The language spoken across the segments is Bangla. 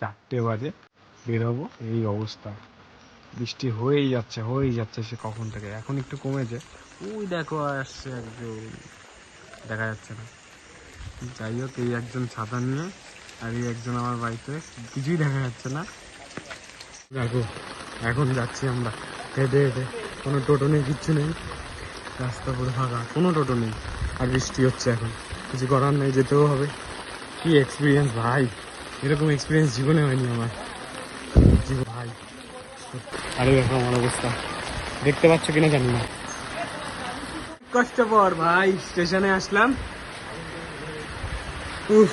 চারটে বাজে, বেরোবো, এই অবস্থা। বৃষ্টি হয়েই যাচ্ছে হয়েই যাচ্ছে সে কখন থেকে। এখন একটু কমেছে। ওই দেখো আসছে একজন। দেখা যাচ্ছে না। যাই হোক, এই একজন ছাতা নিয়ে আর এই একজন আমার বাড়িতে। কিছুই দেখা যাচ্ছে না। দেখো, এখন যাচ্ছি আমরা। হেঁটে হেঁটে। কোনো টোটো নেই, কিচ্ছু নেই। রাস্তা পুরো ফাঁকা, কোনো টোটো নেই। আর বৃষ্টি হচ্ছে এখন। কিছু করার নেই, যেতেও হবে। কি এক্সপিরিয়েন্স ভাই। এরকম এক্সপিরিয়েন্স জীবনে হয়নি আমার। ভাই আরে দেখো আমার অবস্থা। দেখতে পাচ্ছ কিনা জানি না। কষ্টপর ভাই, স্টেশনে আসলাম। উফ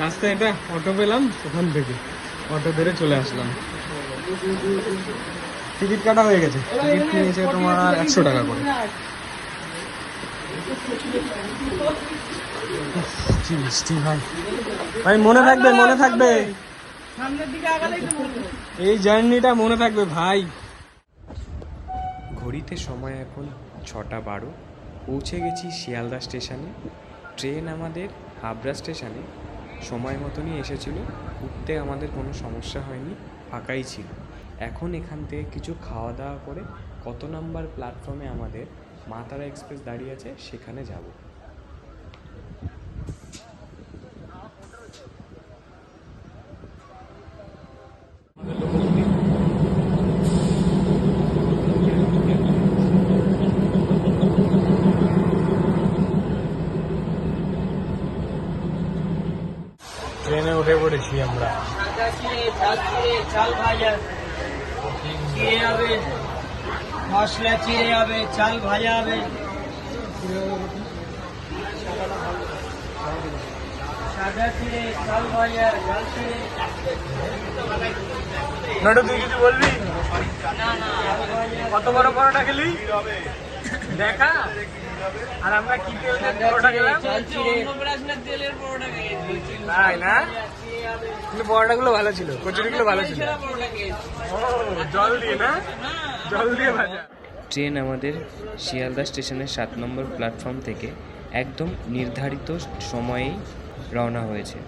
রাস্তায় এটা, অটো পেলাম, ওখান থেকে। অটো ধরে চলে আসলাম। টিকিট কাটা হয়ে গেছে। টিকিট নিয়েছে তোমার একশো টাকা করে। মনে থাকবে মনে থাকবে। এই জার্নিটা মনে থাকবে, ভাই। ঘড়িতে সময় এখন ছটা বারো। পৌঁছে গেছি শিয়ালদা স্টেশনে। ট্রেন আমাদের হাবড়া স্টেশনে। সময় মতনই এসেছিল। উঠতে আমাদের কোনো সমস্যা হয়নি, ফাঁকাই ছিল। এখন এখান থেকে কিছু খাওয়া দাওয়া করে কত নাম্বার প্ল্যাটফর্মে আমাদের মাতারা এক্সপ্রেস দাঁড়িয়ে আছে সেখানে যাব। ট্রেনে উঠে পড়েছি আমরা। চাল ভাজা হবে? মশলা চিড়ে হবে চাল ভাজা হবে। সাদা চিড়ে চাল ভাজা জল চিড়ে। নটু তুই কিছু বলবি? কত বড় পরোটা খেলি? দেখা। আর আমরা কি তাই না? কিন্তু পরোটা গুলো ভালো ছিল কচুরি গুলো ভালো ছিল। জল দিয়ে না? জল দিয়ে ভাজা। ট্রেন আমাদের শিয়ালদা স্টেশনের সাত নম্বর প্ল্যাটফর্ম থেকে একদম নির্ধারিত সময়েই রওনা হয়েছে।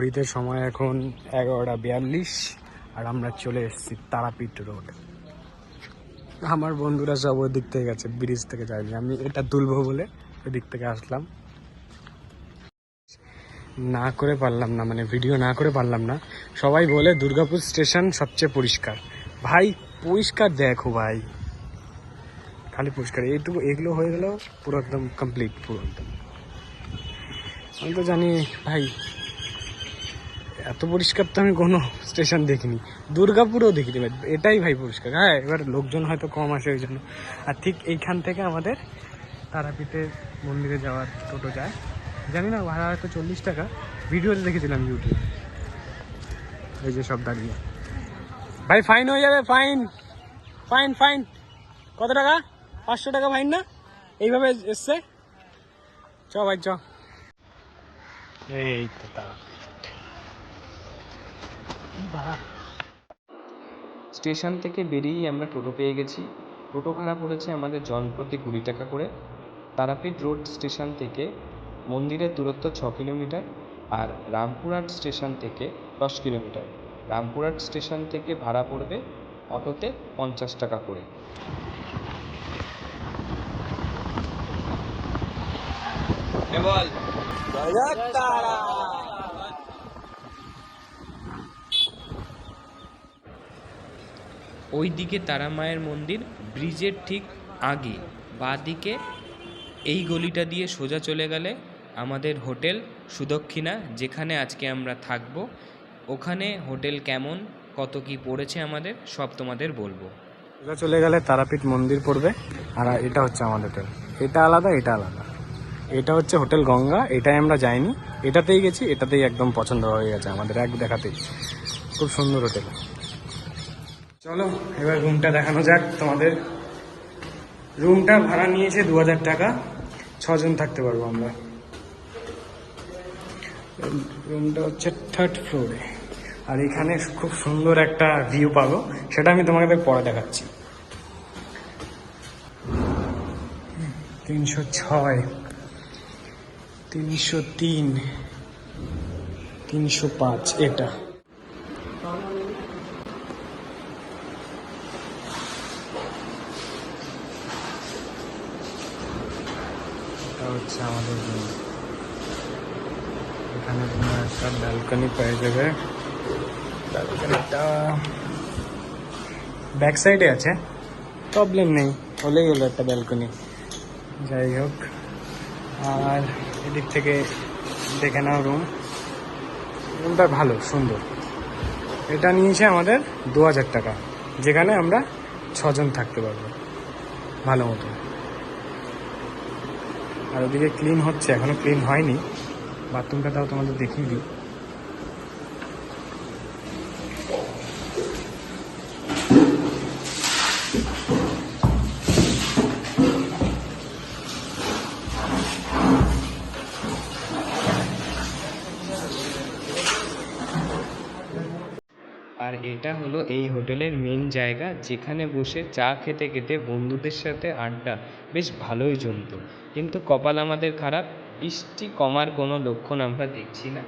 ঘড়িতে সময় এখন এগারোটা বিয়াল্লিশ, আর আমরা চলে এসেছি তারাপীঠ রোড। আমার বন্ধুরা সব ওই দিক থেকে গেছে, ব্রিজ থেকে যায়নি। আমি এটা তুলবো বলে ওই দিক থেকে আসলাম। না করে পারলাম না মানে ভিডিও না করে পারলাম না। সবাই বলে দুর্গাপুর স্টেশন সবচেয়ে পরিষ্কার। ভাই, পরিষ্কার দেখো ভাই। খালি পরিষ্কার। এইটুকু, এগুলো হয়ে গেল পুরো একদম কমপ্লিট পুরো একদম। আমি তো জানি, ভাই এত পরিষ্কার তো আমি কোনো স্টেশন দেখিনি। দুর্গাপুরেও দেখিনি। ভাই এটাই ভাই পরিষ্কার। হ্যাঁ এবার লোকজন হয়তো কম আসে ওই জন্য। আর ঠিক এইখান থেকে আমাদের তারাপীঠের মন্দিরে যাওয়ার টোটো যায়। জানি না, ভাড়া হয়তো চল্লিশ টাকা। ভিডিওতে দেখেছিলাম ইউটিউবে এই যে সব দাঁড়িয়ে। ভাই ফাইন হয়ে যাবে ফাইন ফাইন ফাইন কত টাকা? পাঁচশো টাকা ফাইন না? এইভাবে এসছে? চ ভাই, চ। এই তো তারা। স্টেশন থেকে বেরিয়েই আমরা টোটো পেয়ে গেছি। টোটো ভাড়া পড়েছে আমাদের জনপ্রতি কুড়ি টাকা করে। তারাপীঠ রোড স্টেশন থেকে মন্দিরের দূরত্ব ছ কিলোমিটার আর রামপুরহাট স্টেশন থেকে দশ কিলোমিটার। রামপুরহাট স্টেশন থেকে ভাড়া পড়বে অটোতে পঞ্চাশ টাকা করে। ওই দিকে তারা মায়ের মন্দির, ব্রিজের ঠিক আগে। বাঁ দিকে এই গলিটা দিয়ে সোজা চলে গেলে আমাদের হোটেল সুদক্ষিণা, যেখানে আজকে আমরা থাকব। ওখানে হোটেল কেমন, কত কি পড়েছে আমাদের, সব তোমাদের বলব। সোজা চলে গেলে তারাপীঠ মন্দির পড়বে, আর এটা হচ্ছে আমাদের হোটেল। এটা আলাদা এটা আলাদা। এটা হচ্ছে হোটেল গঙ্গা, এটাই আমরা যাইনি। এটাতেই গেছি, এটাতেই একদম পছন্দ হয়ে গেছে আমাদের, এক দেখাতেই। খুব সুন্দর হোটেল। চলো, এবার রুমটা দেখানো যাক তোমাদের। রুমটা ভাড়া নিয়েছে দু হাজার টাকা। ছজন থাকতে পারব আমরা। রুমটা হচ্ছে থার্ড ফ্লোরে আর এখানে খুব সুন্দর একটা ভিউ পাবো, সেটা আমি তোমাকে পরে দেখাচ্ছি। তিনশো ছয়, তিনশো তিন, তিনশো পাঁচ, এটা এটা হচ্ছে আমাদের room। এখানে তোমার একটা ব্যালকনি পেয়ে যাবে। ব্যালকনিটা ব্যাক সাইডে আছে। প্রবলেম নেই, হলেই হলো একটা ব্যালকনি যাই হোক, আর এদিক থেকে দেখে নাও রুম রুমটা ভালো, সুন্দর। এটা নিয়েছে আমাদের দু হাজার টাকা, যেখানে আমরা ছজন থাকতে পারব, ভালো মতো আর ওদিকে ক্লিন হচ্ছে এখনও ক্লিন হয়নি। বাথরুমটা তাও তোমাদের দেখিয়ে দিই। আর এটা হলো এই হোটেলের মেন জায়গা, যেখানে বসে চা খেতে খেতে বন্ধুদের সাথে আড্ডা বেশ ভালোই জমতো। কিন্তু কপাল আমাদের খারাপ, বৃষ্টি কমার কোনো লক্ষণ আমরা দেখছি না।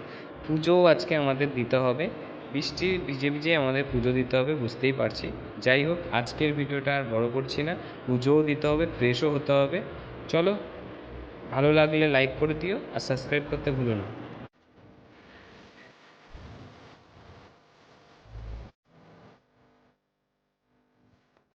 পুজোও আজকে আমাদের দিতে হবে। বৃষ্টি ভিজে ভিজে আমাদের পুজো দিতে হবে, বুঝতেই পারছি। যাই হোক, আজকের ভিডিওটা আর বড় করছি না। পুজোও দিতে হবে ফ্রেশও হতে হবে। চলো, ভালো লাগলে লাইক করে দিও আর সাবস্ক্রাইব করতে ভুলো না।